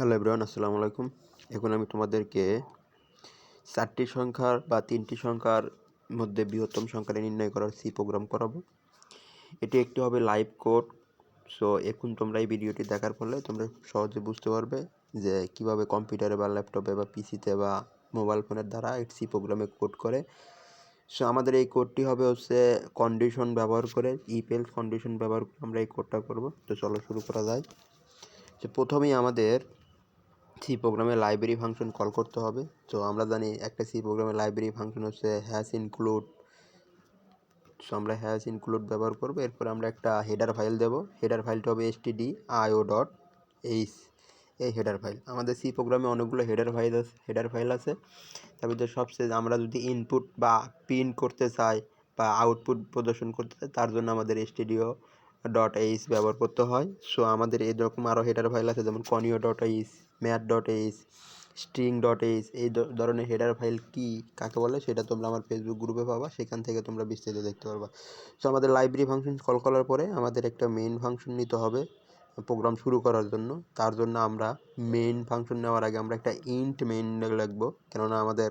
Hello everyone আসসালামু আলাইকুম এখন আমি তোমাদেরকে চারটি সংখ্যার বা তিনটি সংখ্যার মধ্যে বৃহত্তম সংখ্যাটা নির্ণয় করার সি প্রোগ্রাম করাবো। এটি একটি হবে লাইভ কোড সো এখন তোমরা এই ভিডিওটি দেখার ফলে তোমরা সহজে বুঝতে পারবে যে কীভাবে কম্পিউটারে বা ল্যাপটপে বা পিসিতে বা মোবাইল ফোনের দ্বারা সি প্রোগ্রামে কোড করে। সো আমাদের এই কোডটি হবে হচ্ছে কন্ডিশন ব্যবহার করে ইপেল কন্ডিশন ব্যবহার করে আমরা এই কোডটা করব। তো চলো শুরু করা যায়। যে প্রথমেই আমাদের সি প্রোগ্রামে লাইব্রেরি ফাংশন কল করতে হবে। তো আমরা জানি একটা সি প্রোগ্রামে লাইব্রেরি ফাংশন হচ্ছে হ্যাশ ইনক্লুড সো আমরা হ্যাশ ইনক্লুড ব্যবহার করব। এরপর আমরা একটা হেডার ফাইল দেব। হেডার ফাইলটা হবে এসটিডি আইও ডট এইচ এই হেডার ফাইল আমাদের সি প্রোগ্রামে অনেকগুলো হেডার ফাইল আছে হেডার ফাইল আছে। তার ভিতরে সবচেয়ে আমরা যদি ইনপুট বা প্রিন্ট করতে চাই বা আউটপুট প্রদর্শন করতে চাই, তার জন্য আমাদের এসটিডিও ডট এইচ ব্যবহার করতে হয়। সো আমাদের এরকম আরও হেডার ফাইল আছে, যেমন conio dot H math dot H string dot H এই ধরনের হেডার ফাইল কি, কাকে বলে, সেটা তোমরা আমার ফেসবুক গ্রুপে পাবা, সেখান থেকে তোমরা বিস্তারিত দেখতে পারবা। সো আমাদের লাইব্রেরি ফাংশন কল করার পরে আমাদের একটা মেইন ফাংশন নিতে হবে প্রোগ্রাম শুরু করার জন্য। তার জন্য আমরা মেইন ফাংশন নেওয়ার আগে আমরা একটা ইন্ট মেইন লাগবো। কেননা আমাদের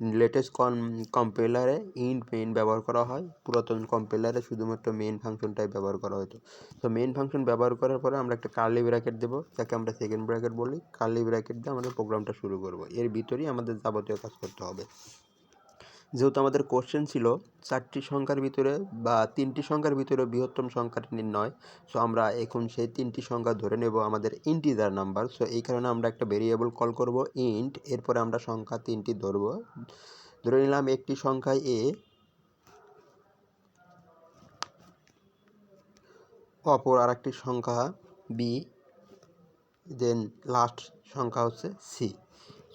লেটেস্ট কন কম্পেলারে ইন্ট মেইন ব্যবহার করা হয়। পুরাতন কম্পেলারে শুধুমাত্র মেন ফাংশনটাই ব্যবহার করা হতো। তো মেন ফাংশন ব্যবহার করার পরে আমরা একটা কার্লি ব্র্যাকেট দেবো, যাকে আমরা সেকেন্ড ব্র্যাকেট বলি। কার্লি ব্র্যাকেট দিয়ে আমরা প্রোগ্রামটা শুরু করব। এর ভিতরেই আমাদের যাবতীয় কাজ করতে হবে। যেহেতু আমাদের কোশ্চেন ছিল, চারটি সংখ্যার ভিতরে বা তিনটি সংখ্যার ভিতরে বৃহত্তম সংখ্যাটি নির্ণয় সো আমরা এখন সেই তিনটি সংখ্যা ধরে নেব আমাদের ইন্টিজার নাম্বার সো এই কারণে আমরা একটা ভেরিয়েবল কল করব ইন্ট এরপরে আমরা সংখ্যা তিনটি ধরব। ধরে নিলাম একটি সংখ্যায় এ অপর আরেকটি সংখ্যা বি দেন লাস্ট সংখ্যা হচ্ছে সি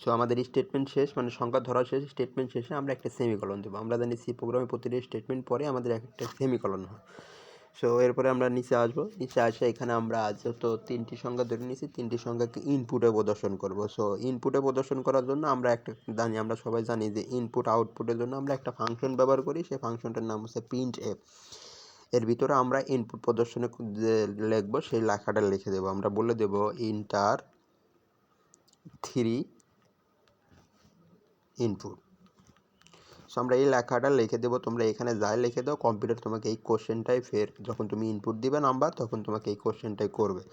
সো আমাদের স্টেটমেন্ট শেষ মানে সংখ্যা ধরা শেষ স্টেটমেন্ট শেষে আমরা একটা সেমিকলন দেবো। আমরা জানি সি প্রোগ্রামে প্রতিটি স্টেটমেন্ট পরে আমাদের একটা সেমিকলন হয়। সো এরপরে আমরা নিচে আসব। নিচে আসে, এখানে আমরা আজ তো তিনটি সংখ্যা ধরে নিয়েছি, তিনটি সংখ্যাকে ইনপুটে প্রদর্শন করব। সো ইনপুটে প্রদর্শন করার জন্য আমরা একটা জানি, আমরা সবাই জানি যে ইনপুট আউটপুটের জন্য আমরা একটা ফাংশন ব্যবহার করি। সেই ফাংশনটার নাম হচ্ছে প্রিন্ট এফ এর ভিতরে আমরা ইনপুট প্রদর্শনে যে লিখব, সেই লেখাটা লিখে দেবো। আমরা বলে দেবো ইন্টার থ্রি ইনপুট সো আমরা এই লেখাটা লিখে দেবো, তোমরা এখানে যাই লিখে দাও কম্পিউটার তোমাকে এই কোশ্চেনটাই ফের, যখন তুমি ইনপুট দিবে নাম্বার তখন তোমাকে এই কোশ্চেনটাই করবে।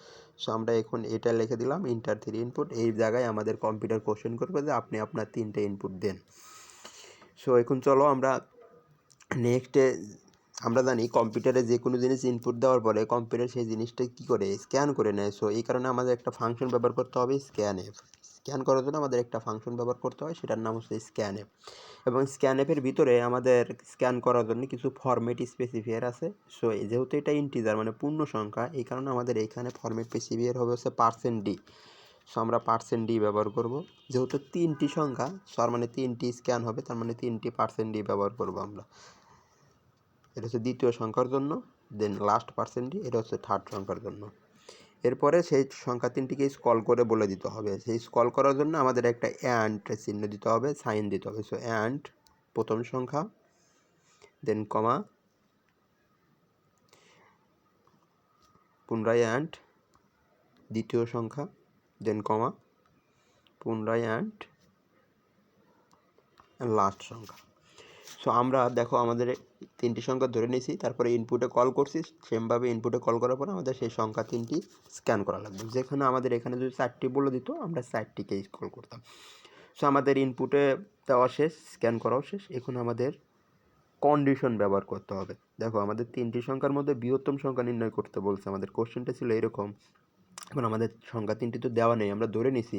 সো আমরা এখন এটা লিখে দিলাম ইন্টার থ্রি ইনপুট এই জায়গায় আমাদের কম্পিউটার কোশ্চেন করবে যে আপনি আপনার তিনটে ইনপুট দেন। সো এখন চলো আমরা নেক্সটে আমরা জানি কম্পিউটারে যে কোনো জিনিস ইনপুট দেওয়ার পরে কম্পিউটার সেই জিনিসটা কী করে স্ক্যান করে নেয়। সো এই কারণে আমাদের একটা ফাংশন ব্যবহার করতে হবে স্ক্যান এফ স্ক্যান করার জন্য আমাদের একটা ফাংশন ব্যবহার করতে হয়, সেটার নাম হচ্ছে স্ক্যান এপ এবং স্ক্যান এপের ভিতরে আমাদের স্ক্যান করার জন্য কিছু ফরম্যাট স্পেসিফায়ার আছে। সো যেহেতু এটা ইন্টিজার মানে পূর্ণ সংখ্যা, এই কারণে আমাদের এইখানে ফরম্যাট স্পেসিফায়ার হবে হচ্ছে পার্সেন্ট ডি সো আমরা পার্সেন্ট ডি ব্যবহার করব। যেহেতু তিনটি সংখ্যা তার মানে তিনটি স্ক্যান হবে, তার মানে তিনটি পার্সেন্ট ডি ব্যবহার করব আমরা। এটা হচ্ছে দ্বিতীয় সংখ্যার জন্য দেন লাস্ট পার্সেন্ট ডি এটা হচ্ছে থার্ড সংখ্যার জন্য। এরপরে সেই সংখ্যা তিনটিকে স্কল করে বলে দিতে হবে। সেই স্কল করার জন্য আমাদের একটা অ্যান্ড চিহ্ন দিতে হবে সাইন দিতে হবে। সো অ্যান্ড প্রথম সংখ্যা দেন কমা পুনরায় অ্যান্ড দ্বিতীয় সংখ্যা দেন কমা পুনরায় অ্যান্ড লাস্ট সংখ্যা। সো আমরা দেখো আমাদের তিনটি সংখ্যা ধরে নিয়েছি, তারপরে ইনপুটে কল করছি সেমভাবে ইনপুটে কল করার পর আমাদের সেই সংখ্যা তিনটি স্ক্যান করা লাগবে। যেখানে আমাদের এখানে যদি চারটি বলে দিত, আমরা চারটিকে কল করতাম। সো আমাদের ইনপুটে দেওয়া শেষ স্ক্যান করাও শেষ। এখন আমাদের কন্ডিশন ব্যবহার করতে হবে। দেখো, আমাদের তিনটি সংখ্যার মধ্যে বৃহত্তম সংখ্যা নির্ণয় করতে বলছে। আমাদের কোশ্চেনটা ছিল এরকম। এখন আমাদের সংখ্যা তিনটি তো দেওয়া নেই, আমরা ধরে নিছি।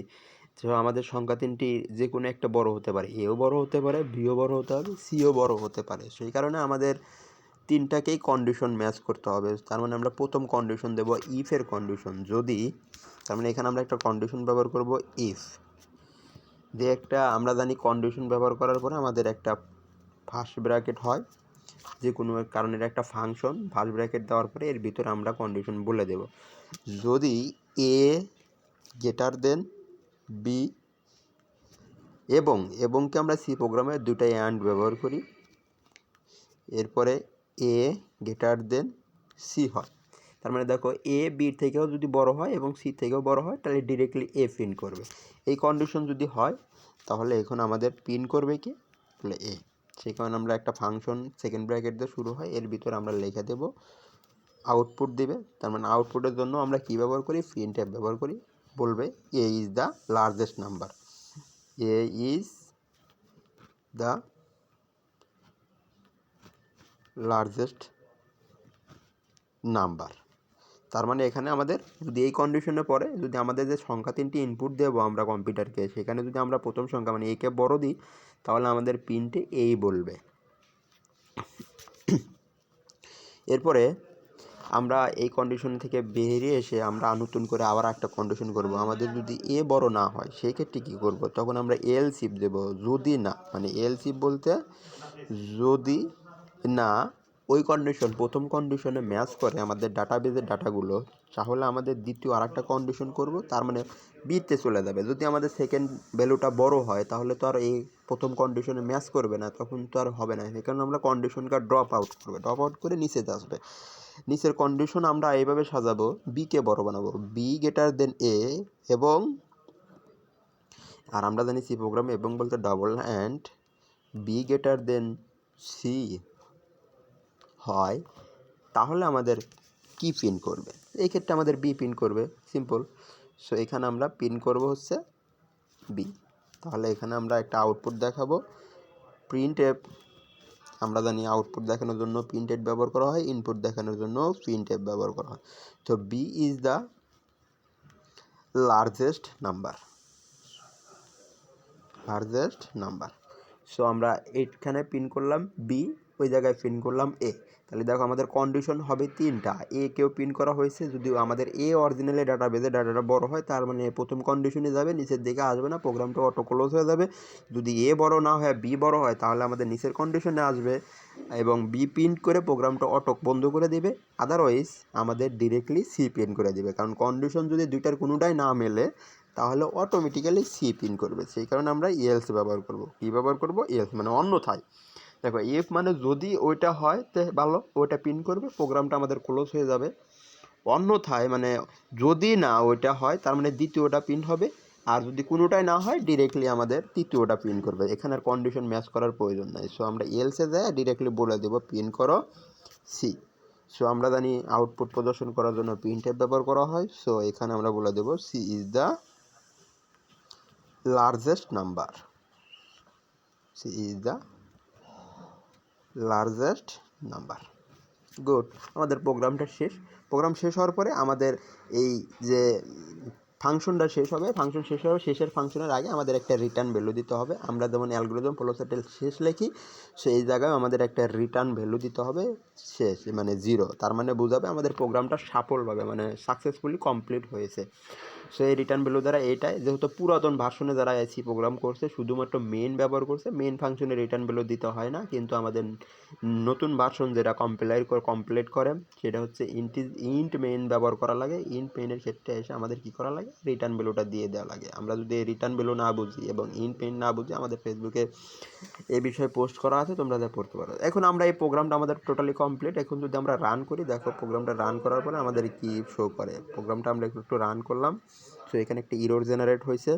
তো আমাদের সংখ্যা তিনটি যে কোনো একটা বড় হতে পারে। এও বড় হতে পারে বিও বড় হতে হবে সিও বড় হতে পারে। সেই কারণে আমাদের তিনটাকেই কন্ডিশন ম্যাচ করতে হবে। তার মানে আমরা প্রথম কন্ডিশন দেব ইফের কন্ডিশন যদি, তার মানে এখানে আমরা একটা কন্ডিশন ব্যবহার করব ইফ যে একটা, আমরা জানি কন্ডিশন ব্যবহার করার পরে আমাদের একটা ফার্স্ট ব্র্যাকেট হয়। যে কোনো কারণের একটা ফাংশন ফার্স্ট ব্র্যাকেট দেওয়ার পরে এর ভিতরে আমরা কন্ডিশন বলে দেব। যদি এ গেটার দেন বি এবং এবংকে আমরা সি প্রোগ্রামে দুটাই অ্যান্ড ব্যবহার করি। এরপরে এ গেটার দেন সি হয়। তার মানে দেখো এ বির থেকেও যদি বড় হয় এবং সি থেকেও বড় হয়, তাহলে ডিরেক্টলি এ প্রিন্ট করবে। এই কন্ডিশন যদি হয়, তাহলে এখন আমাদের প্রিন্ট করবে কি? তাহলে এ সেই কারণে আমরা একটা ফাংশন সেকেন্ড ব্র্যাকেট দিয়ে শুরু হয়, এর ভিতরে আমরা লিখে দেব আউটপুট দিবে। তার মানে আউটপুটের জন্য আমরা কী ব্যবহার করি? প্রিন্ট অ্যাপ ব্যবহার করি। বলবে A is the largest number A is the largest number তার মানে এখানে আমাদের যদি এই কন্ডিশনে পড়ে, যদি আমাদের যে সংখ্যা তিনটি ইনপুট দেবো আমরা কম্পিউটারকে সেখানে যদি আমরা প্রথম সংখ্যা মানে একে বড় দিই, তাহলে আমাদের পিনটি এই বলবে। এরপরে আমরা এই কন্ডিশন থেকে বেরিয়ে এসে আমরা নতুন করে আবার একটা কন্ডিশন করব। আমাদের যদি এ বড় না হয় সেই ক্ষেত্রে কী করব? তখন আমরা এল সিপ দেবো। যদি না মানে এল সিপ বলতে যদি না, ওই কন্ডিশন প্রথম কন্ডিশনে ম্যাচ করে আমাদের ডাটাবেজের ডাটাগুলো, তাহলে আমাদের দ্বিতীয় আর একটা কন্ডিশন করব। তার মানে বিতে চলে যাবে। যদি আমাদের সেকেন্ড ভ্যালুটা বড় হয়, তাহলে তো আর এই প্রথম কন্ডিশনে ম্যাচ করবে না, তখন তো আর হবে না। কারণে আমরা কন্ডিশনকে ড্রপ আউট করব। ড্রপ আউট করে নিচে আসবে। নিচের কন্ডিশন আমরা এইভাবে সাজাবো বিকে বড় বানাবো। বি গ্রেটার দেন এ এবং, আর আমরা জানি সি প্রোগ্রাম এবং বলতে double and B greater than C হয়, তাহলে আমাদের কি পিন করবে? এই ক্ষেত্রে আমাদের বি পিন করবে সিম্পল সো এখানে আমরা পিন করব হচ্ছে বি তাহলে এখানে আমরা একটা আউটপুট দেখাবো। প্রিন্ট অ্যাপ আমরা জানি আউটপুট দেখানোর জন্য প্রিন্টেড ব্যবহার করা হয় ইনপুট দেখানোর জন্য প্রিন্টেড ব্যবহার করা হয়। তো B is the largest number largest number so আমরা এখানে পিন করলাম বি ওই জায়গায় পিন করলাম এ তাহলে দেখো আমাদের কন্ডিশন হবে তিনটা। এ কেউ পিন করা হয়েছে যদি আমাদের এ অরিজিনালি ডাটা বেজে ডাটাটা বড় হয়, তার মানে প্রথম কন্ডিশনে যাবে, নিচের দিকে আসবে না প্রোগ্রামটা অটো ক্লোজ হয়ে যাবে। যদি এ বড় না হয় বি বড় হয়, তাহলে আমাদের নিচের কন্ডিশনে আসবে এবং বি প্রিন্ট করে প্রোগ্রামটা অটো বন্ধ করে দেবে। আদারওয়াইজ আমাদের ডিরেক্টলি সি প্রিন্ট করে দেবে। কারণ কন্ডিশন যদি দুইটার কোনোটাই না মেলে, তাহলে অটোমেটিক্যালি সি পিন করবে। সেই কারণে আমরা ইএলস ব্যবহার করব। কী ব্যবহার করব? ইএলস মানে অন্যথায়। দেখো এফ মানে যদি ওইটা হয়, তে ভালো, ওইটা পিন করবে প্রোগ্রামটা আমাদের ক্লোজ হয়ে যাবে। অন্যথায় মানে যদি না ওইটা হয়, তার মানে দ্বিতীয়টা পিন হবে, আর যদি কোনোটাই না হয় ডিরেক্টলি আমাদের তৃতীয়টা পিন করবে। এখানের কন্ডিশন ম্যাচ করার প্রয়োজন নাই। সো আমরা এলসে যাই ডিরেক্টলি বলে দেবো পিন করো সি সো আমরা জানি আউটপুট প্রদর্শন করার জন্য পিন ট্যাব ব্যবহার করা হয়। সো এখানে আমরা বলে দেবো C is the largest number C is the largest number. Good, আমাদের প্রোগ্রামটা শেষ। প্রোগ্রাম শেষ হওয়ার পরে আমাদের এই যে ফাংশনটা শেষ হবে, ফাংশন শেষ হবে শেষের ফাংশনের আগে আমাদের একটা রিটার্ন ভ্যালু দিতে হবে। আমরা যেমন অ্যালগোরিদম প্রোসেটেল শেষ লিখি, সেই জায়গায় আমাদের একটা রিটার্ন ভ্যালু দিতে হবে, শেষ মানে জিরো তার মানে বোঝাবে আমাদের প্রোগ্রামটা সফলভাবে মানে সাকসেসফুলি কমপ্লিট হয়েছে। সো এই রিটার্ন ভ্যালু দ্বারা এটাই, যেহেতু পুরাতন ভার্সনে যারা এসি প্রোগ্রাম করছে, শুধুমাত্র মেন ব্যবহার করছে মেন ফাংশনে রিটার্ন ভ্যালু দিতে হয় না। কিন্তু আমাদের নতুন ভার্সন যেটা কম্পিলার করে কমপ্লিট করে, সেটা হচ্ছে ইন্ট ইন্ট মেইন ব্যবহার করা লাগে। ইন্ট মেইনের ক্ষেত্রে এসে আমাদের কী করা লাগে? রিটার্ন ভ্যালুটা দিয়ে দেওয়া লাগে। আমরা যদি রিটার্ন ভ্যালু না বুঝি এবং ইন্ট মেইন না বুঝি, আমাদের ফেসবুকে এই বিষয়ে পোস্ট করা আছে, তোমরা যা পড়তে পারো। এখন আমরা এই প্রোগ্রামটা আমাদের টোটালি কমপ্লিট এখন যদি আমরা রান করি, দেখো প্রোগ্রামটা রান করার পরে আমাদের কি শো করে। প্রোগ্রামটা আমরা একটু একটু রান করলাম। সো এখানে একটা ইরোর জেনারেট হয়েছে।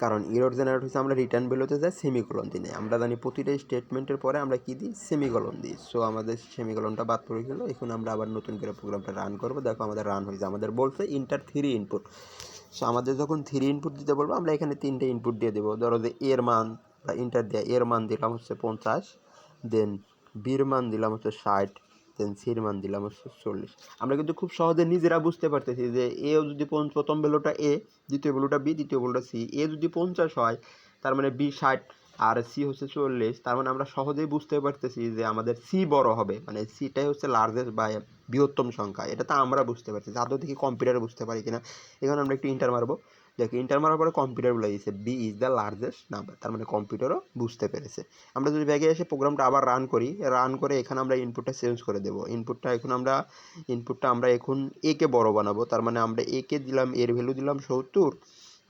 কারণ ইরোর জেনারেট হয়েছে, আমরা রিটার্ন ভ্যালুতে যাই সেমিকলন দিই না। আমরা জানি প্রতিটা স্টেটমেন্টের পরে আমরা কী দিই? সেমিকলন দিই। সো আমাদের সেমিকলনটা বাদ পড়ে গেলো। এখন আমরা আবার নতুন করে প্রোগ্রামটা রান করব। দেখো আমাদের রান হয়েছে আমাদের বলছে ইন্টার থ্রি ইনপুট সো আমাদের যখন থ্রি ইনপুট দিতে বলব, আমরা এখানে তিনটে ইনপুট দিয়ে দেবো। ধরো যে এর মান, বা ইন্টার দেওয়া এর মান দিলাম হচ্ছে পঞ্চাশ দেন বির মান দিলাম হচ্ছে ষাট দেন সির মান দিলাম হচ্ছে চল্লিশ। আমরা কিন্তু খুব সহজে নিজেরা বুঝতে পারতেছি যে এ যদি প্রথম ভ্যালুটা এ, দ্বিতীয় ভ্যালুটা বি, দ্বিতীয় ভ্যালুটা সি। এ যদি পঞ্চাশ হয়, তার মানে বি ষাট, আর সি হচ্ছে চল্লিশ, তার মানে আমরা সহজেই বুঝতে পারতেছি যে আমাদের সি বড় হবে। মানে সিটাই হচ্ছে লার্জেস্ট বা বৃহত্তম সংখ্যা। এটা তো আমরা বুঝতে পারছি। আদৌ দেখি কম্পিউটারে বুঝতে পারি কিনা। এখানে আমরা একটু ইন্টার মারবো। দেখো ইন্টার মারার পরে কম্পিউটার বলে দিয়েছে B is the largest number তার মানে কম্পিউটারও বুঝতে পেরেছে। আমরা যদি ব্যাগে এসে প্রোগ্রামটা আবার রান করি রান করে এখানে আমরা ইনপুটটা চেঞ্জ করে দেবো। ইনপুটটা এখন আমরা ইনপুটটা আমরা এখন একে বড় বানাবো, তার মানে আমরা একে দিলাম এর ভ্যালু দিলাম সত্তর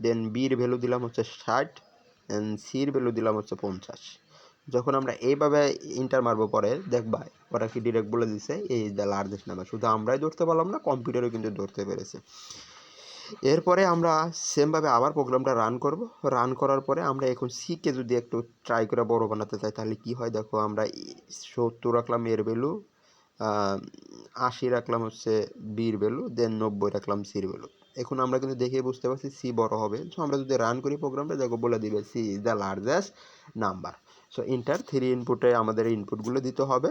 দেন বির ভ্যালু দিলাম হচ্ছে ষাট দেন সির ভ্যালু দিলাম হচ্ছে পঞ্চাশ। যখন আমরা এইভাবে ইন্টার মারবো পরে, দেখবা, ওরা কি ডিরেক্ট বলে দিছে এই দ্য লার্জেস্ট নাম্বার শুধু আমরাই ধরতে পারলাম না কম্পিউটারও কিন্তু ধরতে পেরেছে। এরপরে আমরা সেমভাবে আবার প্রোগ্রামটা রান করব। রান করার পরে আমরা এখন সিকে যদি একটু ট্রাই করে বড় বানাতে চাই, তাহলে কি হয়? দেখো আমরা সত্তর রাখলাম এর ভ্যালু আশি রাখলাম হচ্ছে বির ভ্যালু দেন নব্বই রাখলাম সির ভ্যালু এখন আমরা কিন্তু দেখে বুঝতে পারছি সি বড় হবে। সো আমরা যদি রান করি প্রোগ্রামটা, দেখো বলে দিবে C is the largest number so enter three ইনপুটে আমাদের ইনপুটগুলো দিতে হবে।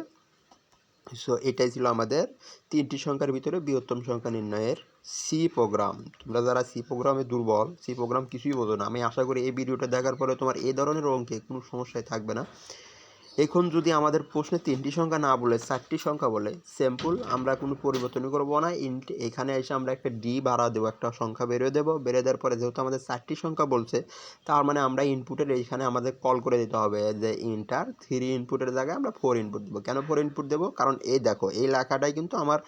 সো এটাই ছিল আমাদের তিনটি সংখ্যার ভিতরে বৃহত্তম সংখ্যা নির্ণয়ের সি প্রোগ্রাম। তোমরা যারা সি প্রোগ্রামে দুর্বল, সি প্রোগ্রাম কিছুই বোঝো না। আমি আশা করি এই ভিডিওটা দেখার পরে তোমার এই ধরনের অঙ্কে কোনো সমস্যায় থাকবে না। এখন যদি আমাদের প্রশ্নে তিনটি সংখ্যা না বলে চারটি সংখ্যা বলে, স্যাম্পল আমরা কোনো পরিবর্তনই করব না। এখানে এসে আমরা একটা ডি ভাড়া দেবো, একটা সংখ্যা বেরিয়ে দেবো। বেরিয়ে দেওয়ার পরে যেহেতু আমাদের চারটি সংখ্যা বলছে, তার মানে আমরা ইনপুটের এইখানে আমাদের কল করে দিতে হবে যে ইন্টার থ্রি ইনপুটের জায়গায় আমরা ফোর ইনপুট দেবো। কেন ফোর ইনপুট দেবো? কারণ এই দেখো, এই লেখাটাই কিন্তু আমার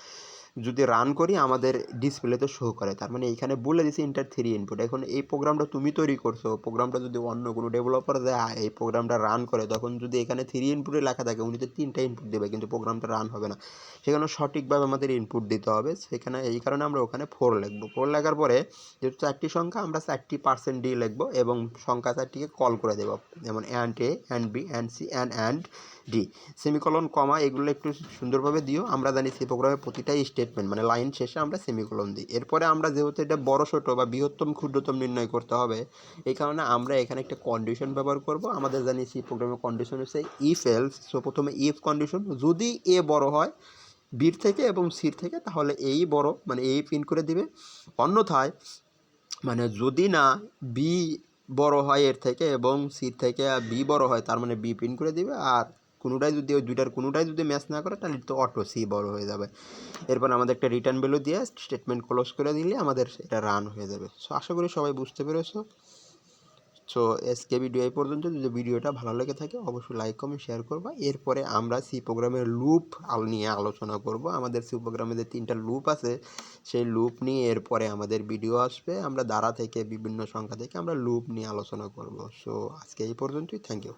যদি রান করি, আমাদের ডিসপ্লেতে শো করে। তার মানে এইখানে বলে দিছে ইন্টার থ্রি ইনপুট এখন এই প্রোগ্রামটা তুমি তৈরি করছ প্রোগ্রামটা যদি অন্য কোনো ডেভেলপার দেয়, এই প্রোগ্রামটা রান করে, তখন যদি এখানে থ্রি ইনপুটে লেখা থাকে, উনি তো তিনটা ইনপুট দেবে, কিন্তু প্রোগ্রামটা রান হবে না। সেখানে সঠিকভাবে আমাদের ইনপুট দিতে হবে। সেখানে এই কারণে আমরা ওখানে ফোর লিখব। ফোর লেখার পরে যেহেতু চারটি সংখ্যা, আমরা চারটি পার্সেন্ট ডি লিখব এবং সংখ্যা চারটিকে কল করে দেবো। যেমন and A and B and C and and D semicolon comma এগুলো একটু সুন্দরভাবে দিও। আমরা জানি সি প্রোগ্রামের প্রতিটাই স্টেটমেন্ট মানে লাইন শেষে আমরা সেমিকলন দিই। এরপরে আমরা যেহেতু এটা বড়, ছোটো বা বৃহত্তম, ক্ষুদ্রতম নির্ণয় করতে হবে, এই কারণে আমরা এখানে একটা কন্ডিশন ব্যবহার করব। আমাদের জানি সি প্রোগ্রামের কন্ডিশন হচ্ছে ইফ এলস সো প্রথমে ইফ কন্ডিশন যদি এ বড় হয় বির থেকে এবং সির থেকে, তাহলে এই বড় মানে এই প্রিন্ট করে দিবে। অন্যথায় মানে যদি না বি বড় হয় এর থেকে এবং সির থেকে বি বড় হয়, তার মানে বি প্রিন্ট করে দিবে, আর কোনোটাই যদি ওই দুইটার কোনোটাই যদি ম্যাচ না করে, তাহলে তো অটো সি বড় হয়ে যাবে। এরপর আমাদের একটা রিটার্ন ভ্যালু দিয়ে স্টেটমেন্ট ক্লোজ করে দিলে আমাদের এটা রান হয়ে যাবে। সো আশা করি সবাই বুঝতে পেরেছ। সো এসকে ভিডিও এই পর্যন্ত। যদি ভিডিওটা ভালো লেগে থাকে, অবশ্যই লাইক কমেন্ট শেয়ার করবা। এরপরে আমরা সি প্রোগ্রামের লুপ নিয়ে আলোচনা করব। আমাদের সি প্রোগ্রামে যে তিনটা লুপ আছে, সেই লুপ নিয়ে এরপরে আমাদের ভিডিও আসবে। আমরা দ্বারা থেকে বিভিন্ন সংখ্যা থেকে আমরা লুপ নিয়ে আলোচনা করব। সো আজকে এই পর্যন্তই। Thank you